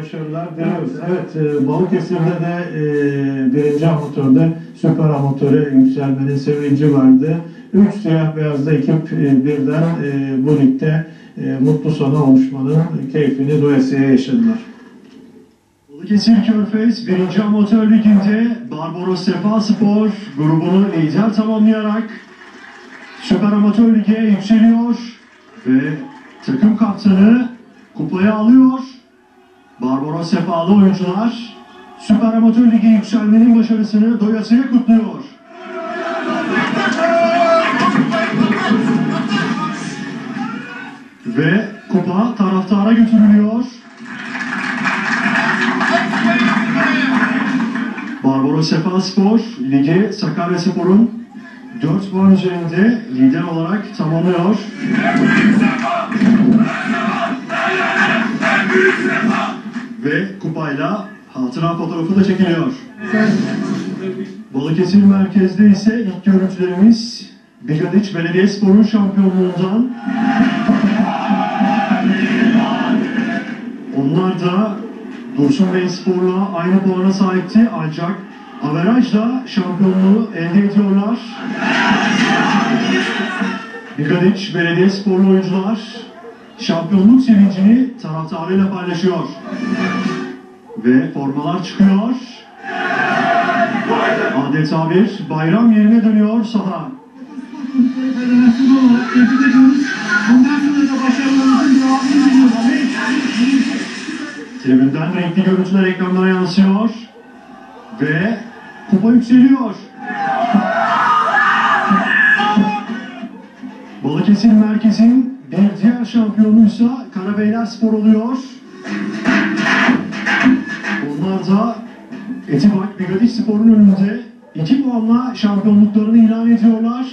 başarılar diliyoruz. Evet, e, Balıkesir'de de e, birinci amatörde süper amatöre yükselmenin sevinci vardı. Üç siyah beyazlı ekip e, birden e, bu ligde e, mutlu sona oluşmanın keyfini doyasıya yaşadılar. Balıkesir Körfez 1. Amatör Ligi'nde Barbaros Sefa Spor grubunu lider tamamlayarak Süper Amatör Lig'e yükseliyor ve takım kaptanı kupayı alıyor. Barbaros Sefalı oyuncular Süper Amatör Ligi yükselmenin başarısını doyasıya kutluyor. Ve kupa taraftara götürülüyor. Barbaros Sefa Spor ligi Sakarya Spor'un 4 puan üzerinde lider olarak tamamlıyor. Ve kupayla hatıra fotoğrafı da çekiliyor. Balıkesir merkezde ise ilk görüntülerimiz Bigadiç Belediyespor'un şampiyonluğundan. Onlar da Dursun Bey Spor'la aynı puana sahipti ancak averajla şampiyonluğu elde ediyorlar. Bigadiç Belediyesporlu oyuncular şampiyonluk sevincini taraftarıyla paylaşıyor. Ve formalar çıkıyor. Adeta bir bayram yerine dönüyor saha. Tribünden renkli görüntüler ekranlara yansıyor. Ve kupa yükseliyor. Balıkesir Merkez'in bir diğer şampiyonuysa Karabeyler Spor oluyor. Da Etibak Bigadiş Spor'un önünde 2 puanla şampiyonluklarını ilan ediyorlar.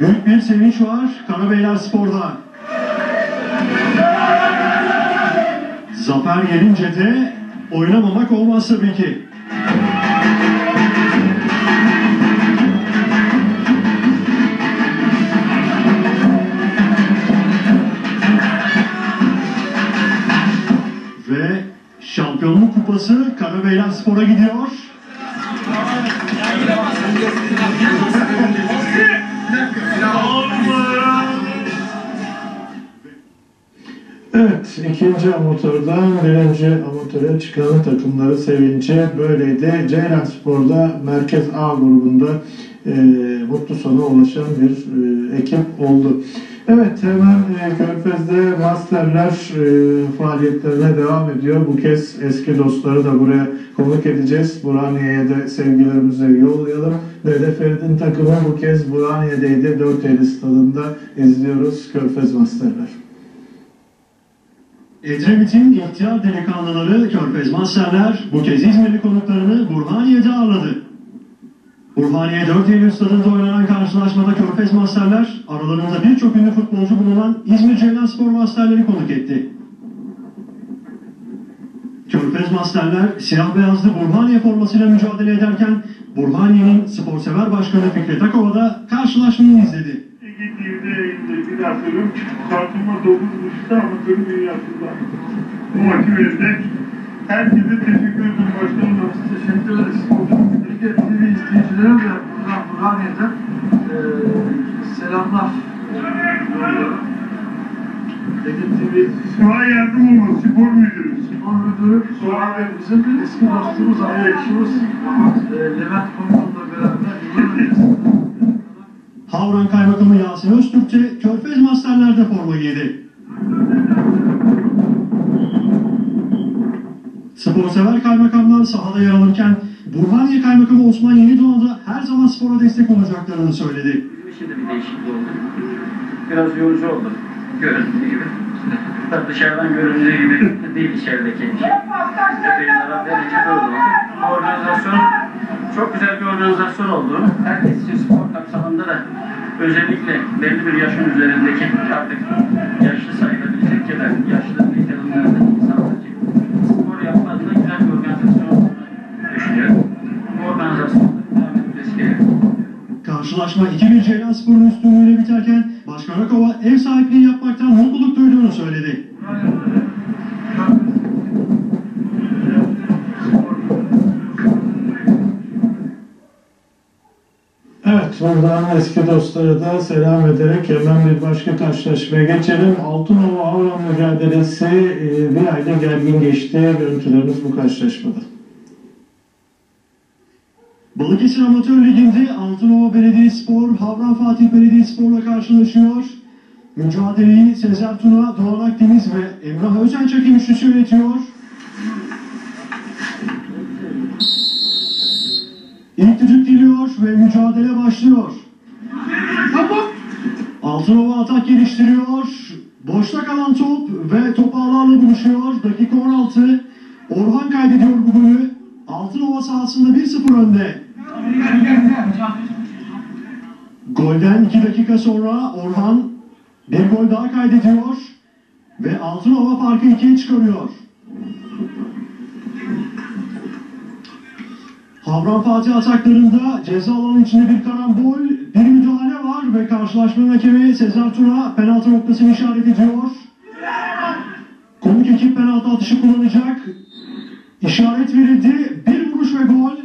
Büyük bir sevinç var Karabeyler Spor'da. Zafer gelince de oynamamak olmaz tabii ki. Şampiyonluk kupası Karabeyler Spor'a gidiyor. Evet, ikinci amatörden birinci amatöre çıkan takımları sevinci böyleydi. Ceylan Spor'da Merkez A grubunda e, mutlu sona ulaşan bir e, ekip oldu. Evet, hemen e, Körfez'de Masterler e, faaliyetlerine devam ediyor. Bu kez eski dostları da buraya konuk edeceğiz. Burhaniye'ye de sevgilerimizi yollayalım. Dede Ferit'in takımı bu kez Burhaniye'deydi. 4 Eylül stadında izliyoruz Körfez Masterler. Edremit'in ihtiyar delikanlıları Körfez Masterler bu kez İzmirli konuklarını Burhaniye'de ağırladı. Burhaniye 4 Eylül stadında oynanan karşılaşmada Körfez Masterler aralarında birçok ünlü futbolcu bulunan İzmir Ceylan Spor Masterleri konuk etti. Körfez Masterler siyah beyazlı Burhaniye formasıyla mücadele ederken Burhaniye'nin sporsever başkanı Fikret Akova da karşılaşmayı izledi. Gittiğimde yayında bir daha söylüyorum. Çarpılma 9.5'ta amatörün. Bu maçı verirler. Herkese teşekkür ederim. Başkanım size Teşekkür ederiz. İzleyicilere de buradan Burhaniye'den eee selamlar. Ege TV Suha yardım olmalı. Spor müdürü. spor müdürü Suha ve bizim eski dostumuz, arkadaşımız eee Levent Komutan'la beraber yıllar öncesinde Havran Kaymakamı Yasin Öztürk de Körfez Masterler'de forma giydi. Sporsever kaymakamlar sahada yer alırken Burhaniye Kaymakamı Osman Yenidoğan da her zaman spora destek olacaklarını söyledi. Şimdi bir değişiklik oldu. Biraz yorucu oldu. Göründüğü gibi. Dışarıdan göründüğü gibi değil içerideki. Detaylara verince böyle oldu. Organizasyon çok güzel bir organizasyon oldu. Herkes için spor kapsamında da özellikle belli bir yaşın üzerindeki artık yaşlı sayılabilecek ya da yaşlı nitelerinden insanlar için spor yapma adına güzel bir organizasyon olduğunu düşünüyorum. Bu organizasyonda devam etmesi gerekiyor. Karşılaşma 2-1 Ceylanspor'un üstünlüğüyle biterken Başkan Akova ev sahipliği yapmaktan mutluluk duyduğunu söyledi. Evet, buradan eski dostlara da selam ederek hemen bir başka karşılaşmaya geçelim. Altınova Avran mücadelesi e, bir ayda gergin geçti. Görüntülerimiz bu karşılaşmada. Balıkesir Amatör Ligi'nde Altınova Belediyespor, Havran Fatih Belediyespor'la karşılaşıyor. Mücadeleyi Sezer Tuna, Doğan Akdeniz ve Emrah Özençak üçlüsü yönetiyor. İlk düdük geliyor ve mücadele başlıyor. Altınova atak geliştiriyor. Boşta kalan top ve top ağlarla buluşuyor. Dakika 16. Orhan kaydediyor bu golü. Altınova sahasında 1-0 önde. Golden 2 dakika sonra Orhan bir gol daha kaydediyor ve Altınova farkı 2'ye çıkarıyor. Havran Fatih ataklarında ceza alanı içinde bir karambol, bir müdahale var ve karşılaşmanın hakemi Sezer Tuna penaltı noktasını işaret ediyor. Konuk ekip penaltı atışı kullanacak. İşaret verildi. Bir vuruş ve gol.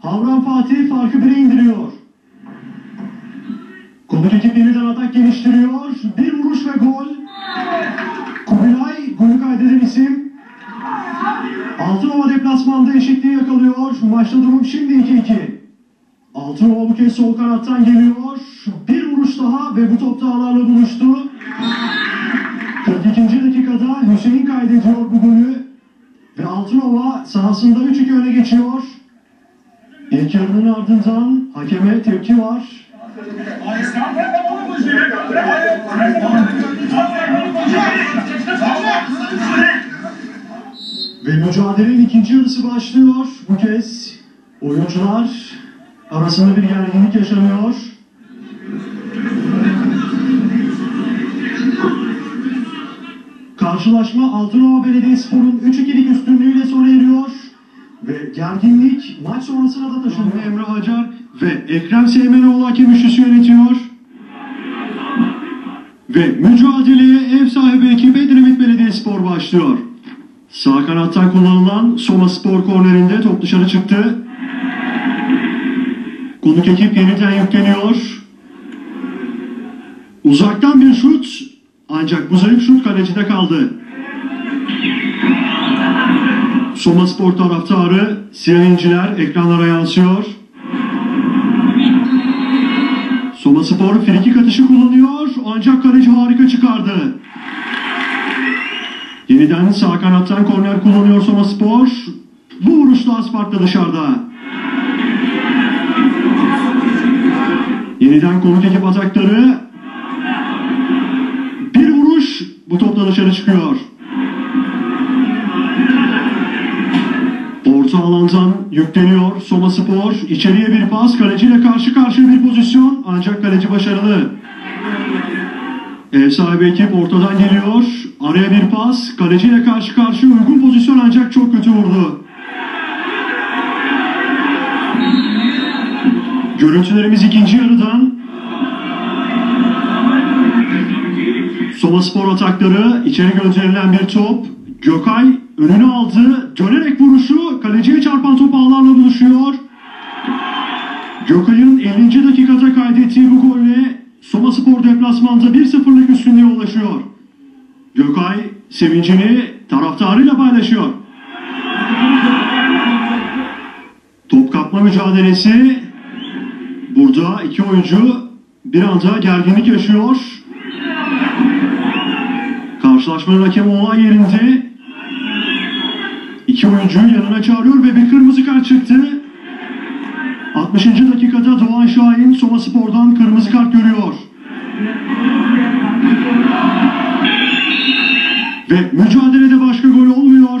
Havran Fatih farkı 1'e indiriyor. Konuk ekip yeniden atak geliştiriyor. Bir vuruş ve gol. Kubilay golü kaydeden isim. Altınova deplasmanda eşitliği yakalıyor. Maçta durum şimdi 2-2. Altınova bu kez sol kanattan geliyor. Bir vuruş daha ve bu top da ağlarla buluştu. 42. dakikada Hüseyin kaydediyor bu golü. Altınova sahasında 3-2 öne geçiyor. İlk yarının ardından hakeme tepki var. Ve mücadelenin ikinci yarısı başlıyor. Bu kez oyuncular arasında bir gerginlik yaşanıyor. Karşılaşma Altınova Belediyespor'un 3-2'lik üstünlüğüyle sona eriyor. Ve gerginlik maç sonrasına da taşındı. Emre Hacar ve Ekrem Seymenoğlu hakem üçlüsü yönetiyor. Ve mücadeleye ev sahibi ekip Edremit Belediyespor başlıyor. Sağ kanattan kullanılan Soma Spor kornerinde top dışarı çıktı. Konuk ekip yeniden yükleniyor. Uzaktan bir şut ancak bu zayıf şut kalecide kaldı. Soma Spor taraftarı siyah inciler ekranlara yansıyor. Soma Spor frikik atışı kullanıyor ancak kaleci harika çıkardı. Yeniden sağ kanattan korner kullanıyor Soma Spor. Bu vuruş da Aspart'ta dışarıda. Yeniden konuk ekip atakları. Bu topla dışarı çıkıyor. Orta alandan yükleniyor Soma Spor. İçeriye bir pas kaleciyle karşı karşıya bir pozisyon ancak kaleci başarılı. Ev sahibi ekip ortadan geliyor. Araya bir pas. Kaleciyle karşı karşıya uygun pozisyon ancak çok kötü vurdu. Görüntülerimiz ikinci yarıdan. Soma Spor atakları. içeri gönderilen bir top. Gökay önünü aldı. Dönerek vuruşu. Kaleciye çarpan top ağlarla buluşuyor. Gökay'ın 50. dakikada kaydettiği bu golle Soma Spor deplasmanda 1-0'lık üstünlüğe ulaşıyor. Gökay sevincini taraftarıyla paylaşıyor. Top kapma mücadelesi. Burada iki oyuncu bir anda gerginlik yaşıyor. Karşılaşmanın hakemi olay yerinde. İki oyuncuyu yanına çağırıyor ve bir kırmızı kart çıktı. 60. dakikada Doğan Şahin Soma Spor'dan kırmızı kart görüyor. Ve mücadelede başka gol olmuyor.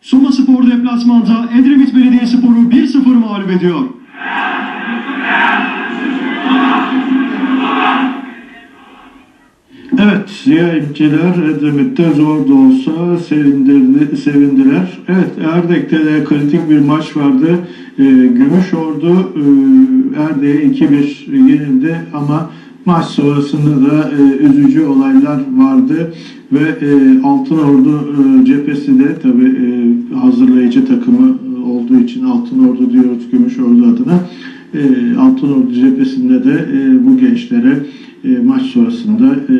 Soma Spor deplasmanda Edremit Belediyespor'u 1-0 mağlup ediyor. Ziyaretçiler Edremit'te zor da olsa sevindirdi, sevindiler. Evet Erdek'te de kritik bir maç vardı. Ee, Gümüşordu e, Erdek'e 2-1 yenildi ama maç sonrasında da e, üzücü olaylar vardı ve e, Altınordu e, cephesi de tabi e, hazırlayıcı takımı olduğu için Altınordu diyoruz Gümüşordu adına. E, Altınordu cephesinde de e, bu gençlere e, maç sonrasında e,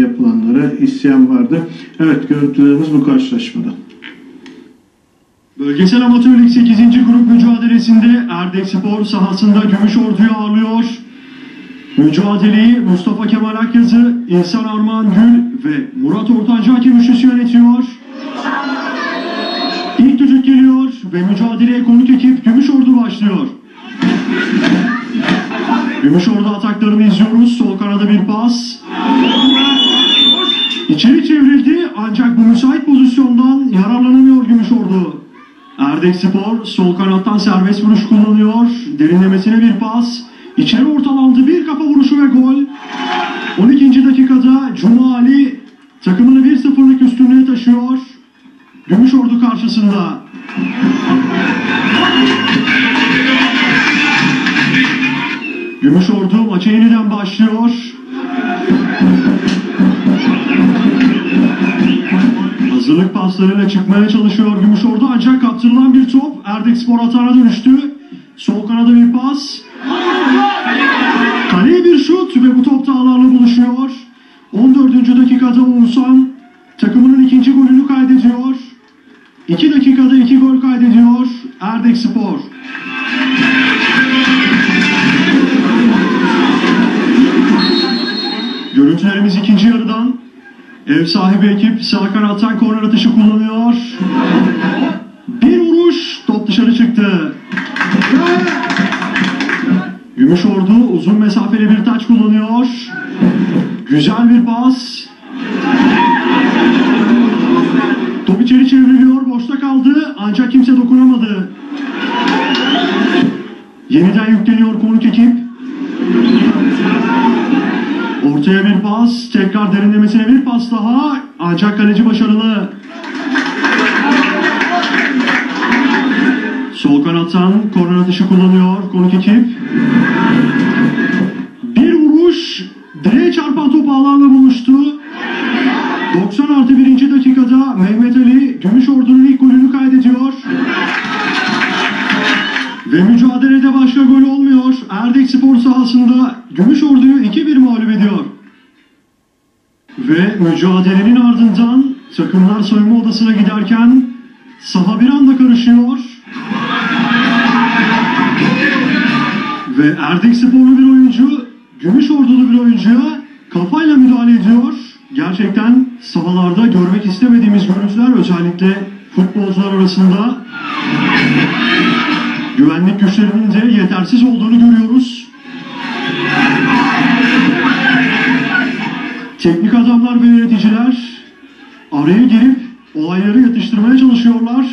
yapılanlara isyan vardı. Evet görüntülerimiz bu karşılaşmadan. Bölgesel Amatör Lig 8. grup mücadelesinde Erdek Spor sahasında Gümüşordu'yu ağırlıyor. Mücadeleyi Mustafa Kemal Akyazı, İhsan Armağan Gül ve Murat Ortancı hakem üçlüsü yönetiyor. İlk düdük geliyor ve mücadeleye konuk ekip Gümüşordu başlıyor. Gümüşordu ataklarını izliyoruz. Sol kanada bir pas. İçeri çevrildi ancak bu müsait pozisyondan yararlanamıyor Gümüşordu. Erdek Spor sol kanattan serbest vuruş kullanıyor. Derinlemesine bir pas. İçeri ortalandı bir kafa vuruşu ve gol. 12. dakikada Cuma Ali takımını 1-0'lık üstünlüğe taşıyor. Gümüşordu karşısında. Gümüşordu maça yeniden başlıyor. Hazırlık paslarıyla çıkmaya çalışıyor Gümüşordu ancak kaptırılan bir top Erdek Spor atağına dönüştü. Sol kanada bir pas. Kaleye bir şut ve bu top da ağlarla buluşuyor. 14. dakikada Oğuzhan takımının ikinci golünü kaydediyor. 2 dakikada 2 gol kaydediyor Erdek Spor. Sahibi ekip sağ kanattan korner atışı kullanıyor. Bir vuruş top dışarı çıktı. Gümüşordu uzun mesafeli bir taç kullanıyor. Güzel bir pas. Top içeri çevriliyor. Boşta kaldı. Ancak kimse dokunamadı. Yeniden yükleniyor konuk ekip. Pas. Tekrar derinlemesine bir pas daha. Ancak kaleci başarılı. Sol kanattan korner atışı kullanıyor konuk ekip. Bir vuruş. Direğe çarpan top ağlarla buluştu. 90 artı 1. dakikada Mehmet Ali Gümüşordu'nun ilk golünü kaydediyor. Ve mücadelede başka gol olmuyor. Erdek Spor sahasında Gümüşordu'yu 2-1 mağlup ediyor. Ve mücadelenin takımlar soyunma odasına giderken saha bir anda karışıyor. Ve Erdek Sporlu bir oyuncu, Gümüşordulu bir oyuncuya kafayla müdahale ediyor. Gerçekten sahalarda görmek istemediğimiz görüntüler özellikle futbolcular arasında güvenlik güçlerinin de yetersiz olduğunu görüyoruz. Teknik adamlar ve yöneticiler araya girip olayları yatıştırmaya çalışıyorlar.